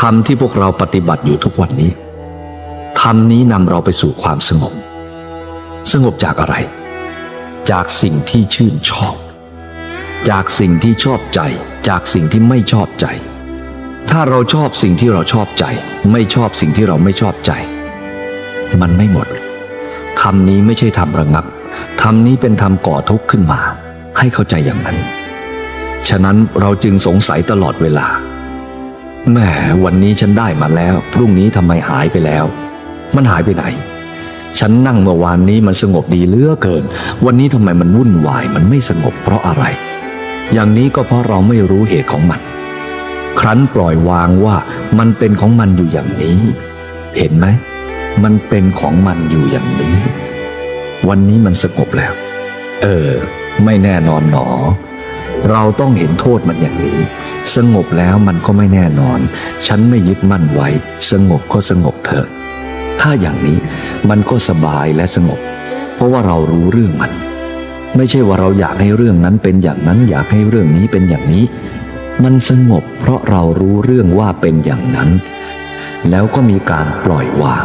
ธรรมที่พวกเราปฏิบัติอยู่ทุกวันนี้ธรรมนี้นำเราไปสู่ความสงบ สงบจากอะไร จากสิ่งที่ชื่นชอบ จากสิ่งที่ชอบใจ จากสิ่งที่ไม่ชอบใจ ถ้าเราชอบสิ่งที่เราชอบใจ ไม่ชอบสิ่งที่เราไม่ชอบใจ มันไม่หมดธรรมนี้ไม่ใช่ธรรมระงับธรรมนี้เป็นธรรมก่อทุกข์ขึ้นมา ให้เข้าใจอย่างนั้น ฉะนั้นเราจึงสงสัยตลอดเวลา แม่วันนี้ฉันได้มาแล้ว พรุ่งนี้ทำไมหายไปแล้ว มันหายไปไหน ฉันนั่งเมื่อวานนี้มันสงบดีเลือเกิน วันนี้ทำไมมันวุ่นวายมันไม่สงบเพราะอะไร อย่างนี้ก็เพราะเราไม่รู้เหตุของมัน ครั้นปล่อยวางว่ามันเป็นของมันอยู่อย่างนี้ เห็นไหม มันเป็นของมันอยู่อย่างนี้ วันนี้มันสงบแล้ว เออ ไม่แน่นอนหนอ เราต้องเห็นโทษมันอย่างนี้ สงบแล้วมันก็ไม่แน่นอน ฉันไม่ยึดมั่นไว้ สงบก็สงบเถอะ ถ้าอย่างนี้มันก็สบายและสงบ เพราะว่าเรารู้เรื่องมัน ไม่ใช่ว่าเราอยากให้เรื่องนั้นเป็นอย่างนั้นอยากให้เรื่องนี้เป็นอย่างนี้ มันสงบเพราะเรารู้เรื่องว่าเป็นอย่างนั้น แล้วก็มีการปล่อยวาง